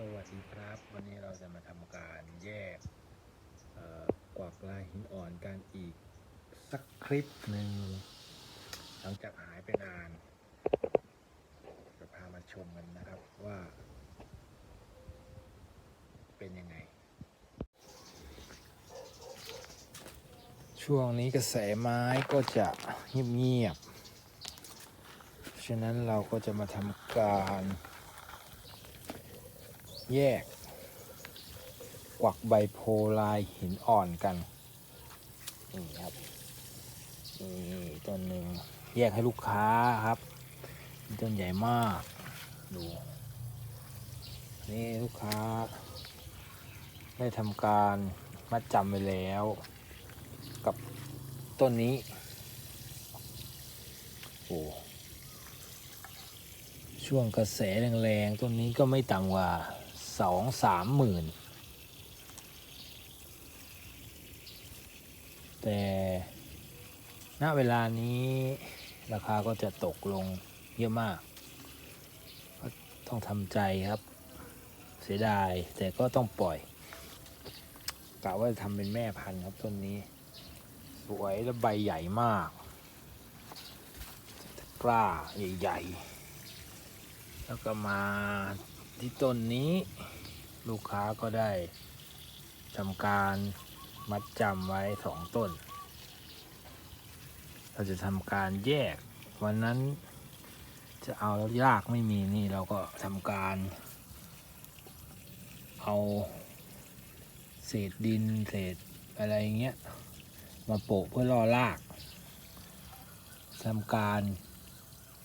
สวัสดีครับ วันนี้เราจะมาทำการแยกกวักลายหินอ่อนกันอีกสักคลิปหนึ่งหลังจากหายไปนาน จะพามาชมกันนะครับว่า เป็นยังไง ช่วงนี้กระแสไม้ก็จะเงียบๆฉะนั้นเราก็จะมาทำการ แยก กวักใบโพลายหินอ่อนกัน นี่ครับนี่ต้นหนึ่งแยกให้ลูกค้าครับนี่ต้นใหญ่มาก ดู นี่ลูกค้า ได้ทำการมัดจำไปแล้ว กับต้นนี้โอ้ช่วงกระแสแรงๆ ต้นนี้ก็ไม่ต่ำกว่า สองสามหมื่นแต่ณเวลานี้ราคาก็จะตกลงเยอะมาก ก็ต้องทำใจครับ เสียดายแต่ก็ต้องปล่อยกะว่าจะทำเป็นแม่พันธุ์ครับต้นนี้ สวยและใบใหญ่มากกล้าใหญ่ ๆ แล้วก็มา ที่ต้นนี้ลูกค้าก็ได้ทำการมัดจำไว้สองต้น เราจะทำการแยก วันนั้นจะเอาแล้วยากไม่มีนี่เราก็ทำการเอาเศษดินเศษอะไรเงี้ยมาโปะเพื่อล่อรากทำการ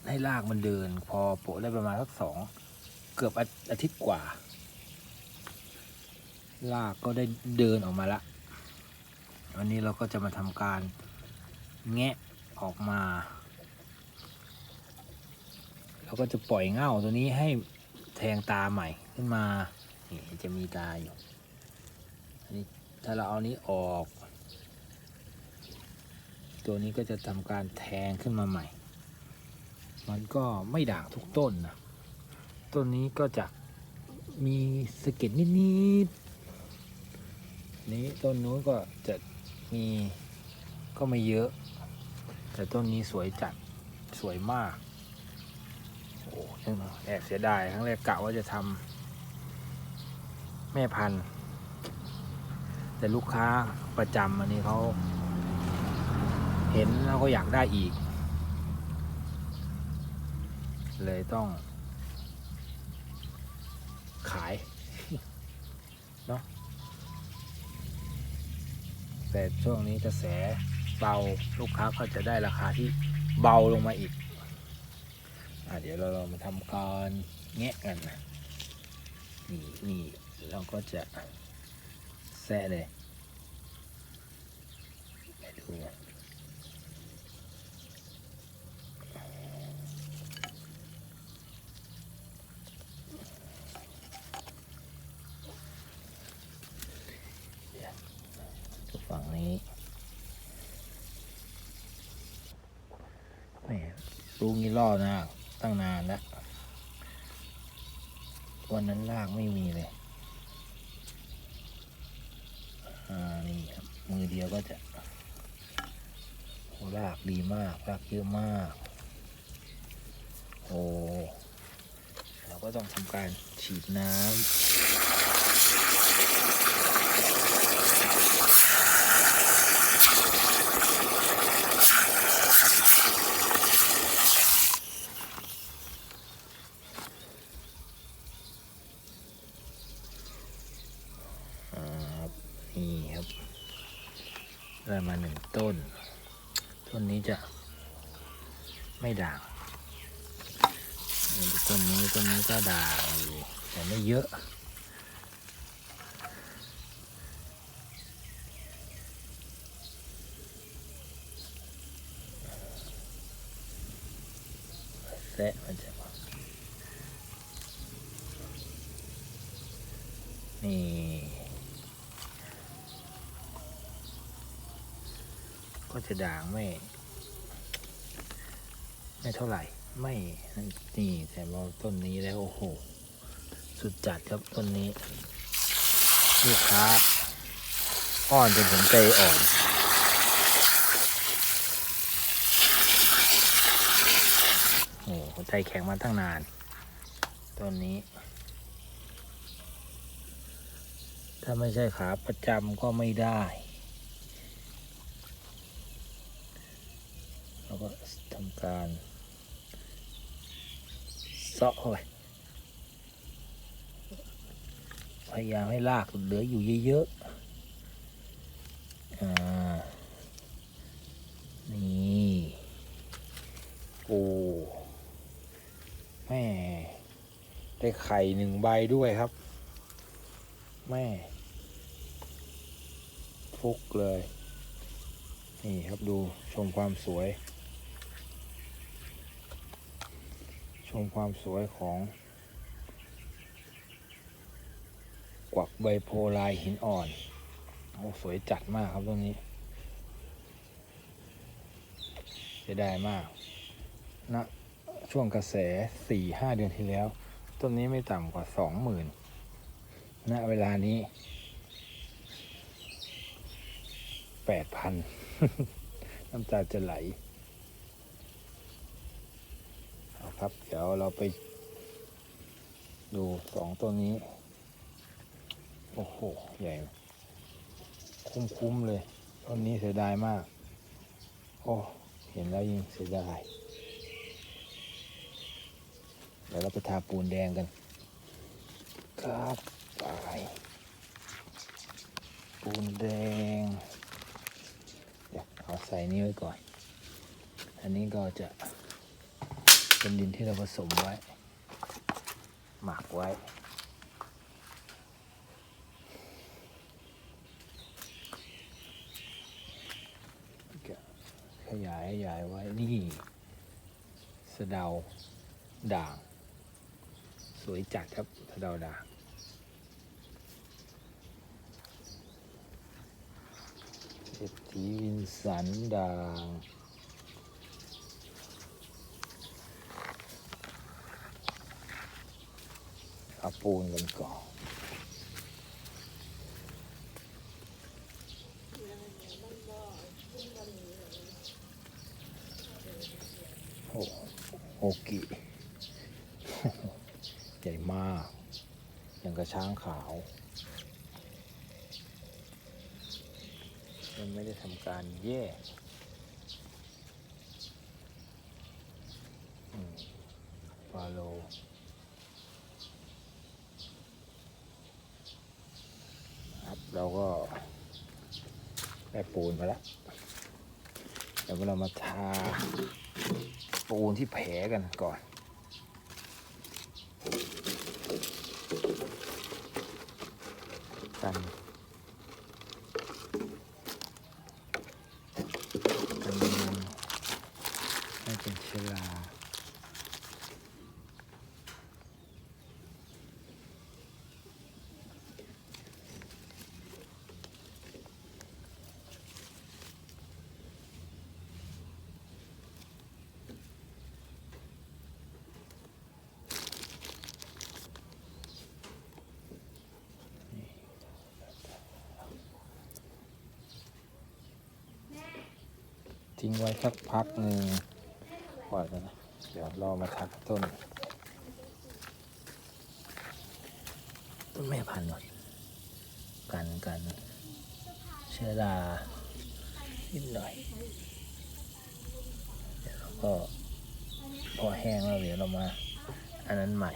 ให้รากมันเดิน พอโปะได้ประมาณสักสอง เกือบอาทิตย์กว่ารากก็ได้เดินออกมาละวันนี้เราก็จะมาทำการแงะออกมา เราก็จะปล่อยเง่าตัวนี้ให้แทงตาใหม่ขึ้นมานี่จะมีตาอยู่อันนี้ถ้าเราเอานี้ออก ตัวนี้ก็จะทำการแทงขึ้นมาใหม่ มันก็ไม่ด่างทุกต้นนะ ต้นนี้ก็จะมีสะเก็ดนิดๆนี้ต้นนู้นก็จะมีก็ไม่เยอะ แต่ต้นนี้สวยจัดสวยมาก โอ้ยแอบเสียดายครั้งแรกกะว่าจะทำแม่พันธุ์ แต่ลูกค้าประจำอันนี้เขาเห็นแล้วก็อยากได้อีก เลยต้อง ขายเนาะแต่ช่วงนี้กระแสเบาลูกค้าก็จะได้ราคาที่เบาลงมาอีกอะเดี๋ยวเราเรามาทำการแงะกันนะนี่นี่เราก็จะแซะเลยไปดู ฝั่งนี้แหม ลูกนี้ล่อนะตั้งนานแล้ววันนั้นลากไม่มีเลย อ่า นี่ครับ มือเดียวก็จะลากดีมากลากเยอะมาก โอ้เราก็ต้องทำการฉีดน้ำ อ่าครับนี่ครับ ได้มาหนึ่งต้น ต้นนี้จะไม่ด่างต้นนี้ต้นนี้ก็ด่างอยู่แต่ไม่เยอะแซะมันจะนี่ ก็จะด่างไม่ ไม่เท่าไหร่ ไม่นี่แต่เราต้นนี้แล้วโอ้โห สุดจัดครับต้นนี้ ลูกค้าอ้อนจนผมใจอ่อนโอ้โหใจแข็งมาตั้งนานต้นนี้ ถ้าไม่ใช่ขาประจำก็ไม่ได้ เราก็ทำการเซาะเข้าไปพยายามให้ลากเหลืออยู่เยอะๆอ่านี่โอ้แม่ได้ไข่หนึ่งใบด้วยครับ แม่ฟุกเลย นี่ครับดูชมความสวย ชมความสวยของ กวักใบโพลายหินอ่อนโอ้สวยจัดมากครับตรงนี้เสียดายมากณนะช่วงกระแสสี่ห้าเดือนที่แล้ว ต้นนี้ไม่ต่ำกว่าสองหมื่นณเวลานี้แปดพันน้ำตาจะไหลเอา ครับ เดี๋ยวเราไป ดูสองตัวนี้ โอ้โห ใหญ่ คุ้มๆเลยต้นนี้เสียดายมาก โอ้เห็นแล้วยิ่งเสียดาย เดี๋ยวเราไปทาปูนแดงกัน ครับไปปูนแดง เดี๋ยวเอาใส่นี้ไว้ก่อน อันนี้ก็จะ เป็นดินที่เราผสมไว้ หมักไว้ ขยายขยายไว้นี่สะเดาด่าง สวยจัดครับสะเดาด่างเศรษฐีวินสันด่าง เอาปูนกันก่อนโอ้โอกิใหญ่มาก อย่างกระช้างขาว มันไม่ได้ทำการแยกฟาโลครับ เราก็ได้ปูนมาแล้วเดี๋ยวเรามาทาปูนที่แผลกันก่อน กันกันให้เป็นเชื้อรา ทิ้งไว้สักพักหนึ่งปล่อนนะเดี๋ยวรอมาทักต้นต้นแม่พันธุ์ก่อนกันกันเชื้อรานิดหน่อยเดี๋ยวเราก็พอแห้งแล้วเดี๋ยวเรามา อันนั้นใหม่